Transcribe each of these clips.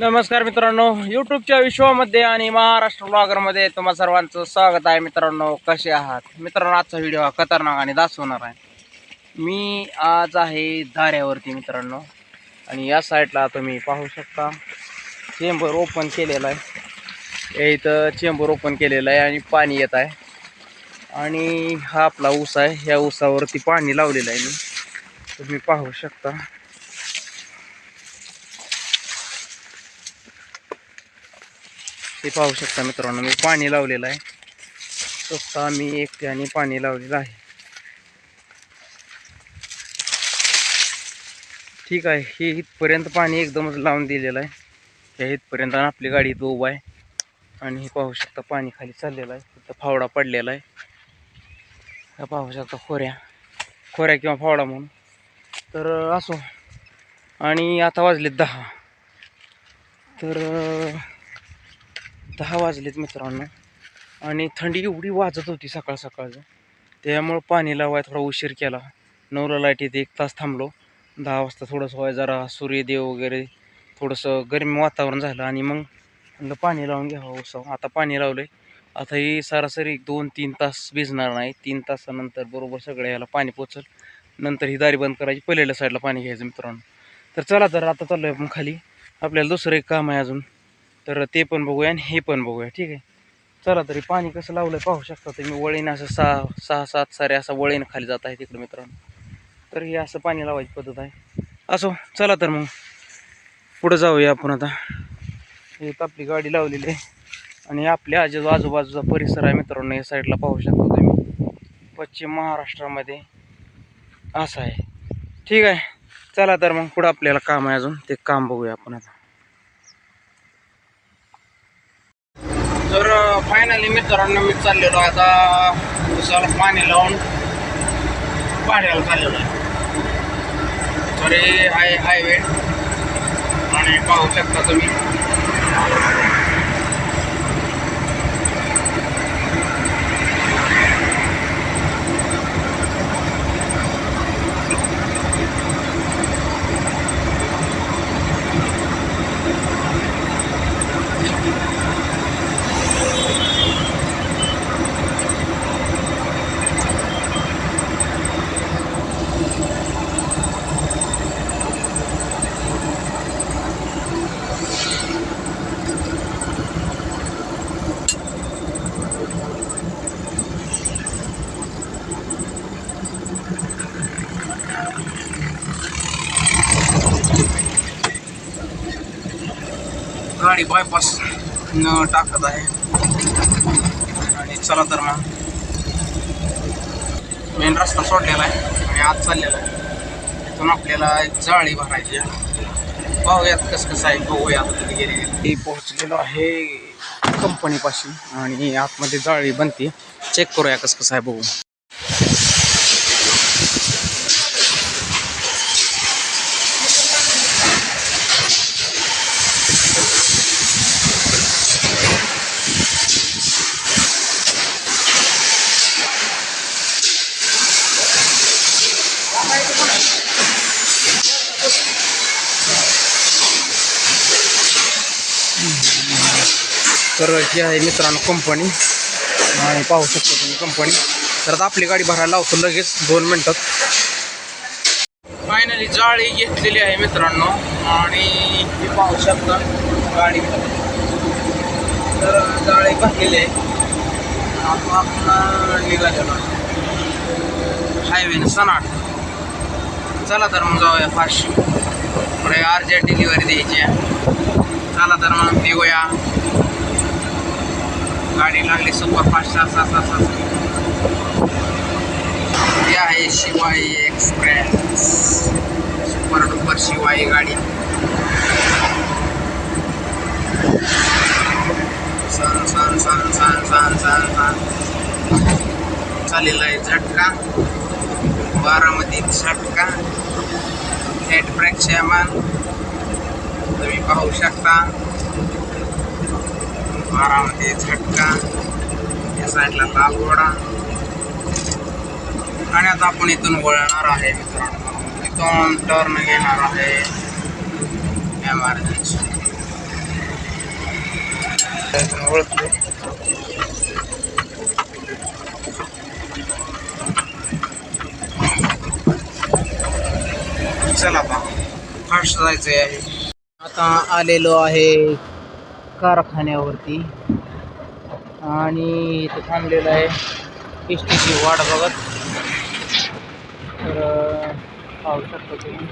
नमस्कार मित्रांनो यूट्यूबच्या विश्वामध्ये आणि महाराष्ट्र ब्लॉगरमध्ये तुम्हा सर्वांचं स्वागत आहे मित्रांनो. कसे आहात? मित्रांनो आजचा व्हिडिओ हा खतरनाक आणि दासवणार आहे. मी आज आहे धाऱ्यावरती मित्रांनो. आणि या साईडला तुम्ही पाहू शकता चेंबर ओपन केलेला आहे. या इथं चेंबर ओपन केलेलं आहे आणि पाणी येत आहे. आणि हा आपला ऊस आहे. ह्या ऊसावरती पाणी लावलेलं आहे मी. तुम्ही पाहू शकता. ते पाहू शकता मित्रांनो मी पाणी लावलेलं आहे. स्वतः मी एकट्याने पाणी लावलेलं आहे. ठीक आहे हे इथपर्यंत पाणी एकदमच लावून दिलेलं आहे. हे इथपर्यंत आपली गाडी इथं उभा आहे. आणि हे पाहू शकता पाणी खाली चाललेलं आहे. तिथं फावडा पडलेला आहे. पाहू शकता खोऱ्या. खोऱ्या किंवा फावडा म्हणून. तर असो. आणि आता वाजले दहा. तर दहा वाजलेत मित्रांनो. आणि थंडी एवढी वाजत होती सकाळ सकाळचं त्यामुळं पाणी लावाय थोडा उशीर केला. नऊला लाइट येते एक तास थांबलो. दहा वाजता थोडंसं व्हाय जरा सूर्यदेव वगैरे थोडंसं गरमी वातावरण झालं आणि मग म्हणलं पाणी लावून घ्यावं उत्सव आता पाणी लावलं आहे आता ही सरासरी एक दोन तीन तास भिजणार नाही. तीन तासानंतर बरोबर सगळ्या याला पाणी पोचल. नंतर ही दारी बंद करायची पहिल्याला साईडला पाणी घ्यायचं मित्रांनो. तर चला तर आता चाललो आहे आपण खाली. आपल्याला दुसरं एक काम आहे अजून. तर ते पण बघूया आणि हे पण बघूया ठीक आहे? चला तरी पाणी कसं लावलं पाहू शकता तुम्ही. वळीन असं सहा सहा सात सारे असं वळीन खाली जात आहे तिकडे मित्रांनो. तर हे असं पाणी लावायची पद्धत आहे. असो चला तर मग. पुढं जाऊया आपण आता. हे आपली गाडी लावलेली आहे. आणि आपल्या आजू आजूबाजूचा परिसर आहे मित्रांनो या साईडला पाहू शकता तुम्ही. पश्चिम महाराष्ट्रामध्ये असं आहे. ठीक आहे चला तर मग पुढं आपल्याला काम आहे अजून. ते काम बघूया आपण आता. तर फायनली मित्रांनो मी चाललेलो आता उसाला पाणी लावून पाड्याला चाललेलो आहे. तरी हाय हायवे आणि पाहू शकता तुम्ही. गाडी बायपास टाकत आहे. आणि चला तर मग. मेन रस्ता सोडलेला आहे आणि आत चाललेला आहे. इथून आपल्याला एक जाळी भरायची आहे. पाहूयात कसं कसं आहे बघूयात कधी गेले. मी पोहोचलेलो आहे कंपनीपाशी आणि आतमध्ये जाळी बनते. चेक करूया कसं कसं आहे बघू. तर ही आहे मित्रांनो कंपनी आणि पाहू शकतो तुम्ही कंपनी तर आता आपली गाडी भरायला लावतो लगेच दोन मिनटात फायनली जाळी घेतलेली आहे मित्रांनो. आणि ही पाहू शकता गाडी. तर जाळी भरलेली आहे. आता आपण निघालेलो हायवेनं सनाट. चला तर मग जाऊया फास्ट पुढे अर्जंट डिलिव्हरी द्यायची आहे. चला तर मग निघूया. गाडी लागली सुपरफास्ट असा असा असा ती आहे Shivai express. Super duper Shivai गाडी. सन सन सन सन सन सन सन चालेला आहे झटका. बारामती झटका. हेड ब्रेक तुम्ही पाहू शकता. बारामध्ये झटका या साईडला लाल घोडा आणि आता आपण इथून वळणार आहे मित्रांनो. इथून टर्न घेणार आहे एमर्जन्सी ओळखले चला आता फास्ट जायचं आहे आता आलेलो आहे कारखान्यावरती. आणि इथं थांबलेलं आहे. एस टीची वाट बघत. तर पाहू शकतो तुम्ही.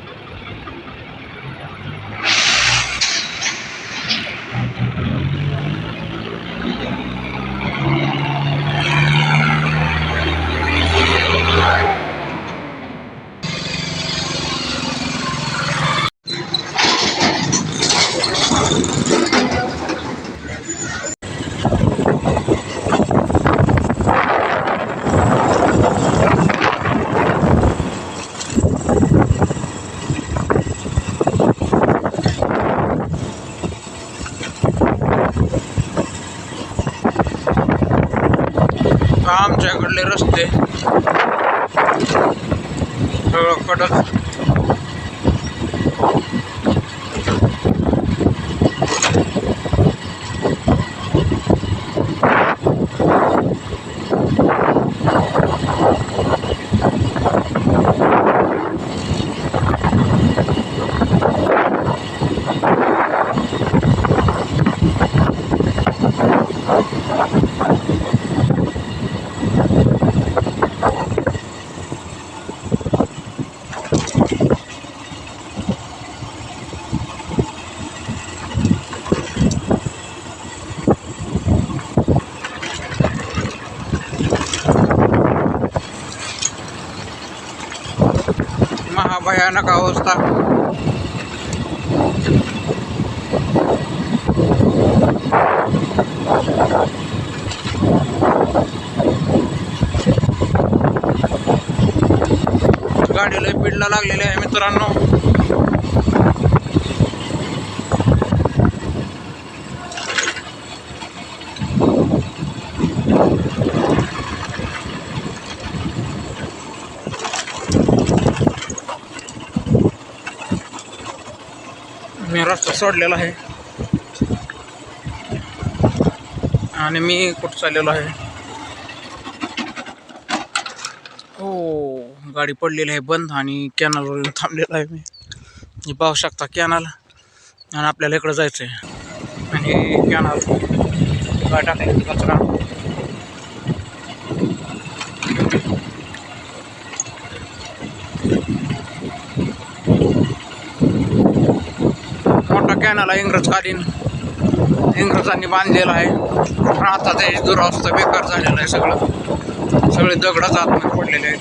आमच्याकडले रस्ते. सगळं कडक. भयानक अवस्था. गाडीला पिडला लागलेले आहे मित्रांनो मी रस्ता सोडलेला आहे. आणि मी कुठं चाललेलो आहे? हो गाडी पडलेली आहे बंद आणि कॅनलवर थांबलेला आहे मी. पाहू शकता कॅनल आणि आपल्याला इकडं जायचं आहे आणि कॅनल काय टाकायचं कचरा. कॅनल आहे इंग्रजकालीन इंग्रजांनी बांधलेला आहे. पण आता ते दुरावस्था बेकार झालेला आहे सगळं. सगळे दगडच आतमध्ये पडलेले आहेत.